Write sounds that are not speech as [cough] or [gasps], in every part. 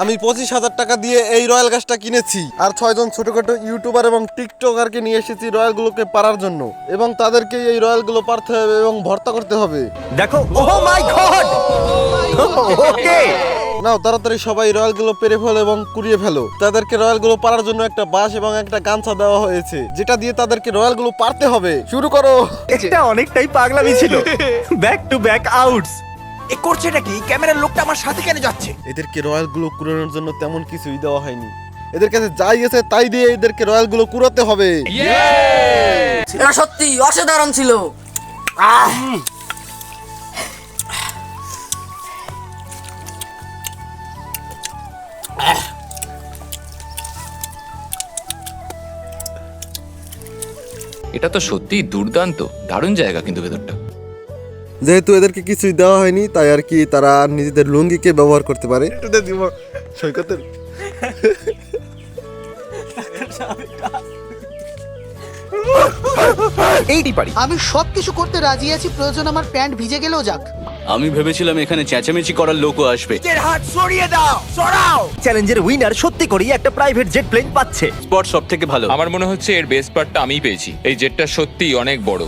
আমি পঁচিশ হাজার টাকা দিয়ে এই রয়্যাল গাছটা কিনেছি। আর ছয়জন ছোটখাটো ইউটিউবার এবং টিকটকারকে নিয়ে এসেছি রয়্যালগুলোকে পারার জন্য। এবং তাদেরকে এই রয়্যালগুলো পারতে হবে এবং ভর্তা করতে হবে। দেখো ও মাই গড! ওকে! নাও তাড়াতাড়ি সবাই রয়্যালগুলো পেরে ফেলো এবং কুড়িয়ে ফেলো। তাদেরকে রয়্যালগুলো পারার জন্য একটা বাঁশ এবং একটা গামছা দেওয়া হয়েছে যেটা দিয়ে তাদেরকে রয়্যালগুলো পারতে হবে। শুরু করো। এটা অনেকটাই পাগলামি ছিল। ব্যাক টু ব্যাক আউটস এ করছে নাকি ক্যামেরার লোকটা আমার সাথে কেন যাচ্ছে? এদেরকে রয়্যালগুলো কুড়ানোর জন্য তেমন কিছুই দেওয়া হয়নি। এদের কাছে যাই আছে তাই দিয়ে এদেরকে রয়্যালগুলো কুড়াতে হবে। এটা সত্যি অসাধারণ ছিল। এটা তো সত্যিই দুর্দান্ত। দারুণ জায়গা কিন্তু ভেতরটা। যেহেতু এদেরকে কিছুই দেওয়া হয়নি তাই আর কি তারা নিজেদের লুঙ্গিকে ব্যবহার করতে পারে। সৈকতের এইটি পারি। আমি সব কিছু করতে রাজি আছি প্রয়োজন আমার প্যান্ট ভিজে গেলেও যাক। আমি ভেবেছিলাম এখানে চেঁচামেচি করার লোকও আসবে। হাত সরিয়ে দাও সরাও। চ্যালেঞ্জের উইনার সত্যি করেই একটা প্রাইভেট জেট প্লেন পাচ্ছে। স্পট সব থেকে ভালো। আমার মনে হচ্ছে এর বেস্ট পার্টটা আমিই পেয়েছি। এই জেটটা সত্যিই অনেক বড়।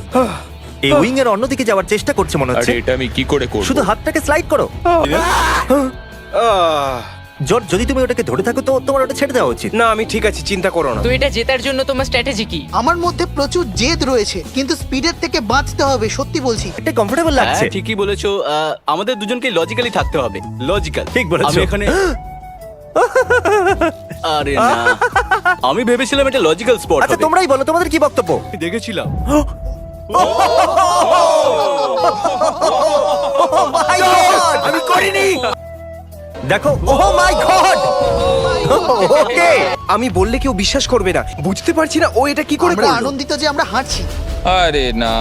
এই উইং এর অন্যদিকে যাওয়ার চেষ্টা করছে মনে আর হচ্ছে এটা আমি কি করে করব? শুধু হাতটাকে স্লাইড করো। জর্জ যদি তুমি ওটাকে ধরে থাকো তো তোমার ওটা ছেড়ে দেওয়া উচিত। না আমি ঠিক আছি চিন্তা করো না। তো এটা জেতার জন্য তোমার স্ট্র্যাটেজি কি? আমার মধ্যে প্রচুর জেদ রয়েছে কিন্তু স্পিডের থেকে বাঁচতে হবে সত্যি বলছি। এটা কমফোর্টেবল লাগছে। হ্যাঁ ঠিকই বলেছ। আহ, আমাদের দুজনকে লজিক্যালি থাকতে হবে। লজিক্যাল ঠিক বলেছ। আমি এখানে আরে না। [laughs] আমি ভেবেছিলাম এটা লজিক্যাল স্পট আচ্ছা হবে। তোমরাই বলো তোমাদের কি বক্তব্য? দেখেছিলাম। [gasps] আমি করিনি! দেখো ও মাই গড ওকে। আমি বললে কেউ বিশ্বাস করবে না। বুঝতে পারছি না ও এটা কি করে আমরা করল। আনন্দিত যে আমরা হাঁটছি। আরে না।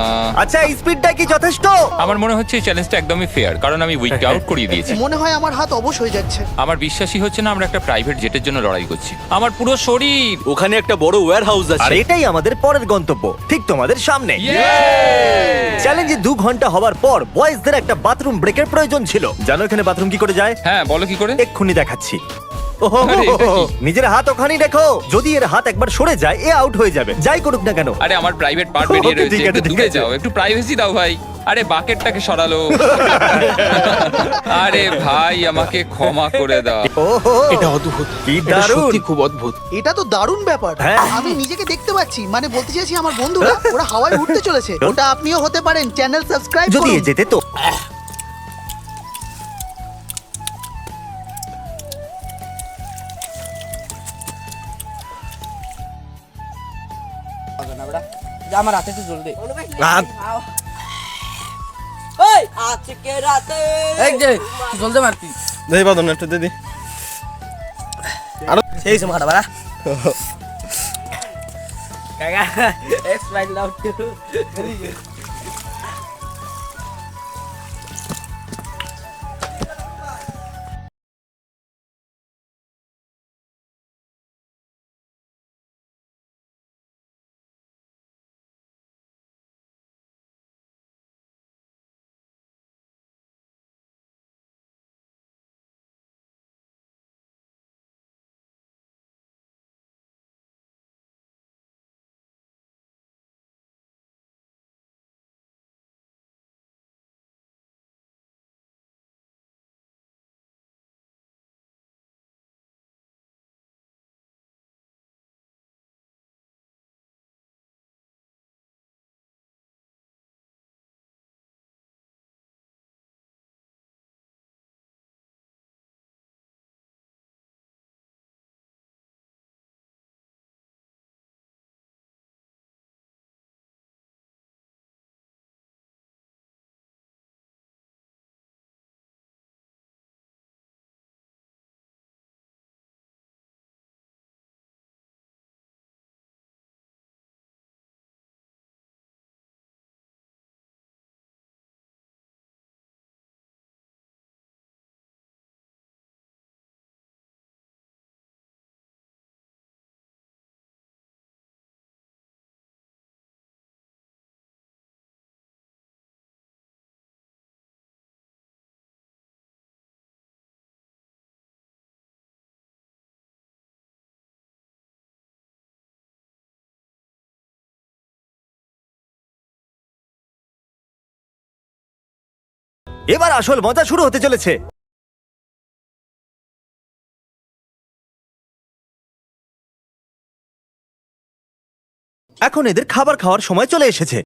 আচ্ছা এই স্পিডটা কি যথেষ্ট? আমার মনে হচ্ছে এই চ্যালেঞ্জটা একদমই ফেয়ার কারণ আমি উইকটা আউট করিয়ে দিয়েছি। মনে হয় আমার হাত অবশ হয়ে যাচ্ছে। আমার বিশ্বাসই হচ্ছে না আমরা একটা প্রাইভেট জেটের জন্য লড়াই করছি। আমার পুরো শরীর। ওখানে একটা বড় ওয়্যার হাউস আর আছে এটাই আমাদের পরের গন্তব্য ঠিক তোমাদের সামনে। চ্যালেঞ্জে দু ঘণ্টা হওয়ার পর বয়েজদের একটা বাথরুম ব্রেকের প্রয়োজন ছিল। জানো এখানে বাথরুম কি করে যায়? হ্যাঁ বলো কি করে? এক্ষুনি দেখাচ্ছি। ওহো, আরে, এটা কি? নিজের হাত ওখানেই রেখো। যদি এর হাত একবার সরে যায় এ আউট হয়ে যাবে। যাই করুক না কেন। আরে আমার প্রাইভেট পার্ট বেরিয়ে রয়েছে আছে, একটু ঠিক দূরে আছে। যাও একটু প্রাইভেসি দাও ভাই। আরে বাকেটটাকে সরালো। আরে ভাই আমাকে ক্ষমা করে দাও। ওহো এটা অদ্ভুত। কি এটা দারুণ। সত্যি খুব অদ্ভুত। এটা তো দারুণ ব্যাপার। হ্যাঁ। আমি নিজেকে দেখতে পাচ্ছি মানে বলতে চাইছি আমার বন্ধুরা ওরা হাওয়ায় উঠতে চলেছে। ওটা আপনিও হতে পারেন চ্যানেল সাবস্ক্রাইব যদি এ যেতে তো আমার হাতে একটু জলদি আহ, আজকে রাতে এই যে জলদি মারতি দেই বাদন একটা দিদি সেই সময় খাটা বাড়া। [laughs] কাকা এক্স ফাইল লাউড [laughs] এবার আসল মজা শুরু হতে চলেছে। এখন এদের খাবার খাওয়ার সময় চলে এসেছে।